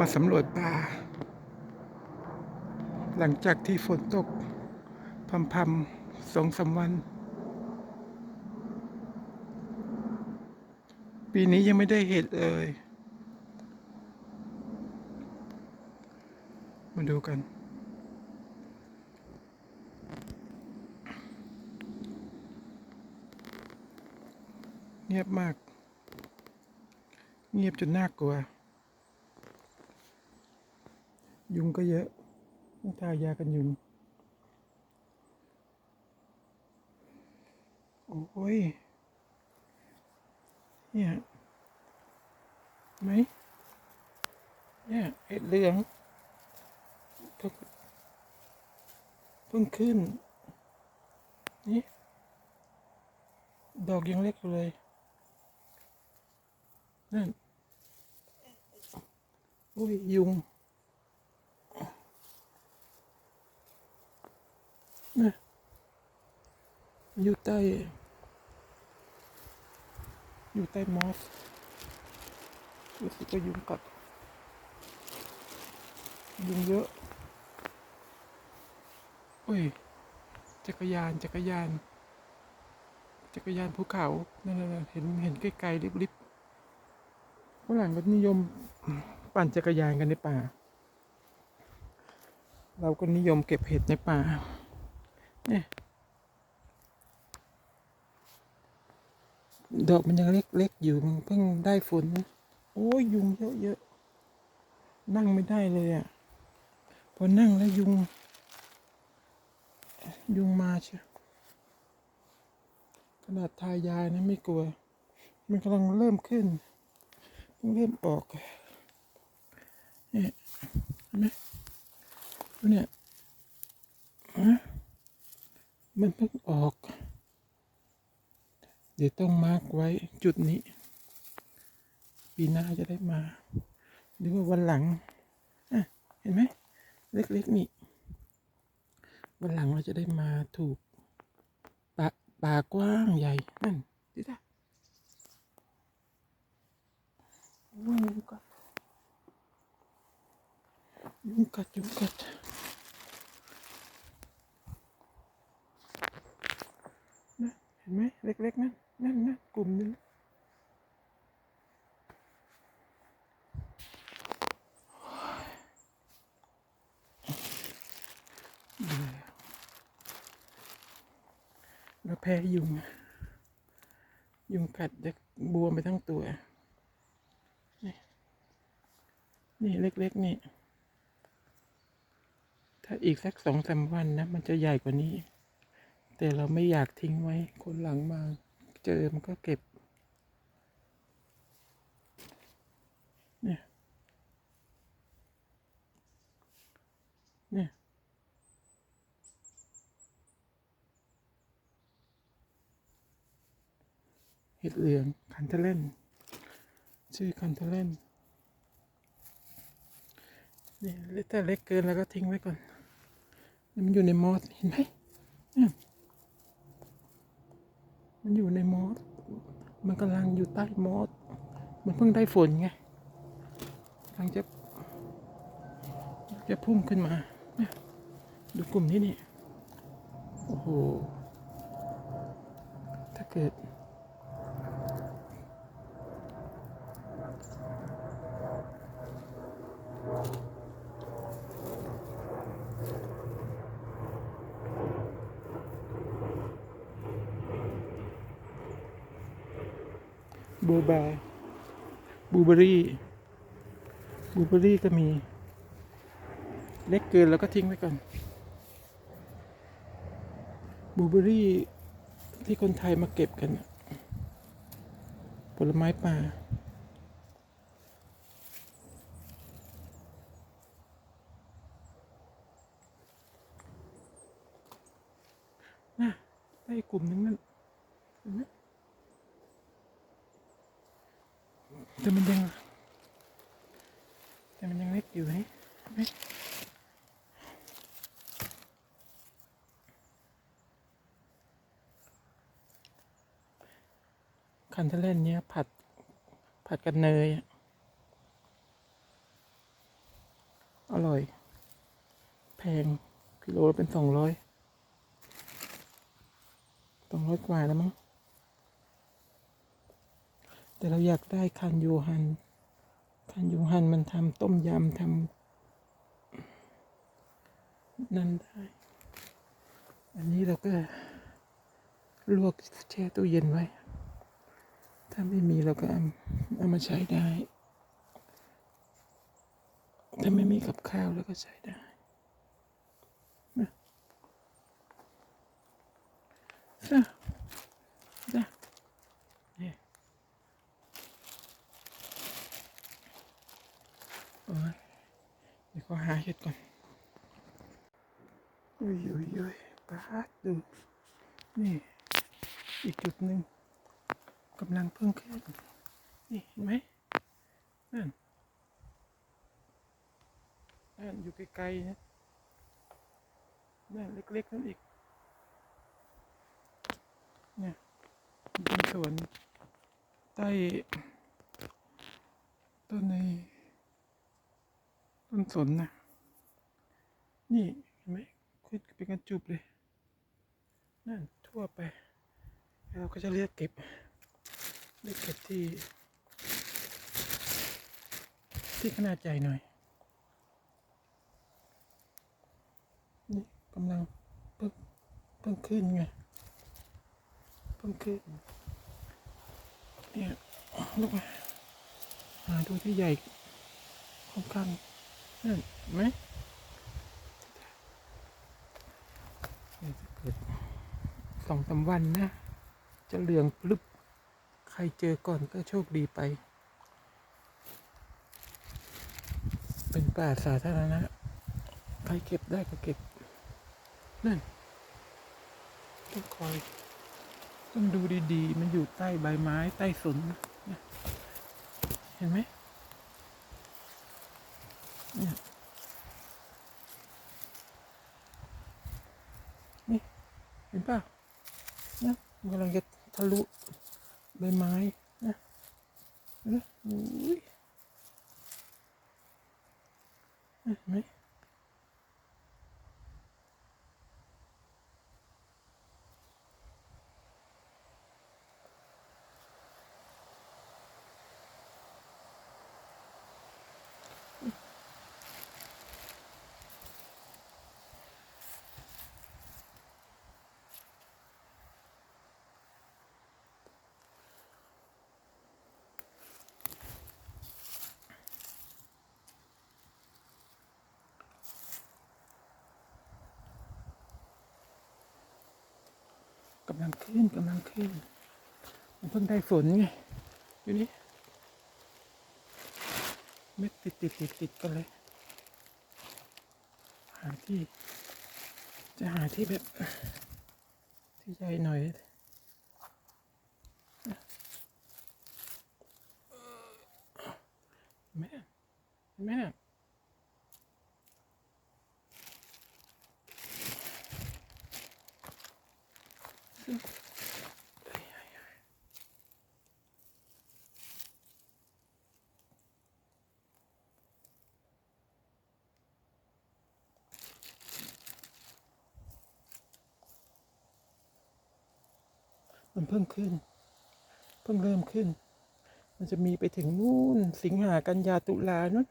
มาสำรวจป่า หลังจากที่ฝนตกพำพำๆสองสามวัน ปีนี้ยังไม่ได้เห็ดเลย มาดูกัน เงียบมาก เงียบจนน่ากลัว ยุงก็เยอะต้องทายากันยุง โอ้ย เนี่ยไหมเนี่ยเห็ดเหลืองเพิ่งเพิ่งขึ้น นี่ ดอกยังเล็กอยู่เลย นั่น โอ้ย ยุง นะอยู่ใต้ อยู่ใต้มอสรู้สึกว่ายุงกัดยุงเยอะโอ้ย จักรยาน จักรยาน จักรยานภูเขานั่นๆเห็น เห็นไกลๆริบๆฝรั่งก็นิยมปั่นจักรยานกันในป่า เราก็นิยมเก็บเห็ดในป่า เนี่ยดอกมันยังเล็กๆอยู่มันเพิ่งได้ฝนโอ้ยยุงเยอะๆนั่งไม่ได้เลยอะพอนั่งแล้วยุง ยุงมาเชียวขนาดทายายนะไม่กลัว มันกำลังเริ่มขึ้นเพิ่งเริ่มออกเนี่ยเห็นไหมดูเนี่ยฮะ มันเพิ่งออก เดี๋ยวต้องมาร์กไว้จุดนี้ ปีหน้าจะได้มา หรือว่าวันหลังเห็นไหมเล็กๆนี่วันหลังเราจะได้มาถูกป่าป่ากว้างใหญ่ นั่นดิจ้ะโอ้ยยุงกัดยุงกัดยุงกัดนะเห็นไหมเล็กๆนั่นนั่นนั่นกลุ่มนึงเบื่อแล้วแพ้ยุง ยุงกัดจะบวมไปทั้งตัว นี่นี่เล็กๆนี่ ถ้าอีกสักสองสามวันนะ มันจะใหญ่กว่านี้ แต่เราไม่อยากทิ้งไว้ คนหลังมาเจอมันก็เก็บ เนี่ย เนี่ยเห็ดเหลืองคันเทเลนชื่อคันเทเลนนี่ถ้าเล็กเกินแล้วก็ทิ้งไว้ก่อน มันอยู่ในมอสเห็นไหมเนี่ย มันอยู่ในมอส มันกำลังอยู่ใต้มอส มันเพิ่งได้ฝนไงกำลังจะจะพุ่งขึ้นมา เนี่ย ดูกลุ่มนี้นี่ โอ้โห ถ้าเกิด บูแบร์บูเบอรี่บูเบอรี่ก็มี เล็กเกินแล้วก็ทิ้งไว้ก่อนบูเบอรี่ที่คนไทยมาเก็บกันน่ะผลไม้ป่าน่ะได้กลุ่มนึงนั่นเห็นไหม แต่มันยัง แต่มันยังเล็กอยู่ไหมคันเทเล่นเนี้ยผัด ผัดกันเนยอะอร่อย แพงกิโลเป็นสองร้อยสองร้อยกว่าแล้วมั้ง แต่เราอยากได้คันยูฮัน คันยูฮันมันทำต้มยำทำนั่นได้ อันนี้เราก็ลวกแช่ตู้เย็นไว้ ถ้าไม่มีเราก็เอามาใช้ได้ ถ้าไม่มีกับข้าวเราก็ใช้ได้นะเนี่ยโอ้ยเดี๋ยวขอหาเห็ดก่อนอุ้ยอุ้ยอุ้ ยปาดดูนี่อีกจุดหนึ่งกำลังเพิ่งขึ้น นี่เห็นไหมนั่นนั่นอยู่ไกลๆนะนั่นเล็กๆนั่นอีกเนี่ยเป็นสวนใต้ต้นในต้นสนนะนี่เห็นไหมขึ้นเป็นกันจุบเลย นั่นทั่วไปแล้วเราก็จะเรียกเก็บเรียกเก็บที่ ที่ขนาดใหญ่หน่อย นี่กำลังเพิ่งเพิ่งขึ้นไงเพิ่งขึ้นเนี่ยลูกมาหาดูที่ใหญ่ค่อนข้างนั่นไหมนี่ยถ้าเกิด สองสาวันนะ จะเหลืองพลึบ ใครเจอก่อนก็โชคดีไป เป็นป่าสาธารณะ ใครเก็บได้ก็เก็บ นั่น ต้องคอย ต้องดูดีๆ มันอยู่ใต้ใบไม้ใต้สนนะเนี่ยเห็นไหมเนี่ยนี่เห็นป่ะ นะกำลังจะทะลุใบไม้นะนะอุ้ยเห็นไหมำลังขึ้นกำลังขึ้น มันเพิ่งได้ฝนไงอยู่นี่เม็ดติดติดติดติดกันเลย หาที่ จะหาที่แบบ ที่ใหญ่หน่อยแม่แม่ มันเพิ่งขึ้น เพิ่งเริ่มขึ้น มันจะมีไปถึงนู่นสิงหากันยาตุลานู่น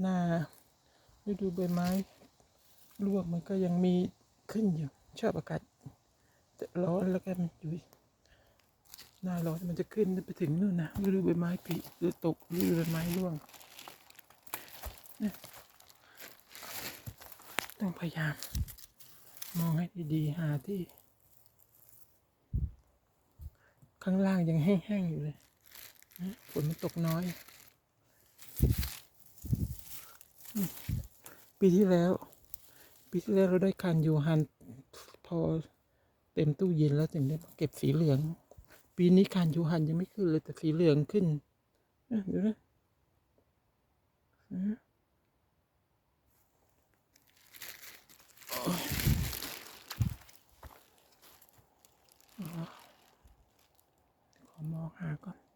หน้าฤดูใบไม้ร่วงมันก็ยังมีขึ้นอยู่ชอบอากาศจะร้อนแล้วก็มันอยู่หน้าร้อนมันจะขึ้นไปถึงนู่นนะฤดูใบไม้ผลิฤดูตกฤดูใบไม้ร่วงนะต้องพยายาม มองให้ดีๆ หาที่ ข้างล่างยังแห้งๆอยู่เลยฝนมันตกน้อย ปีที่แล้ว ปีที่แล้วเราได้คันยูฮันพอเต็มตู้เย็นแล้วถึงได้เก็บสีเหลือง ปีนี้คันยูฮันยังไม่ขึ้นเลยแต่สีเหลืองขึ้นดูนะนะโอ้ยอ๋ อขอมองหาก่อน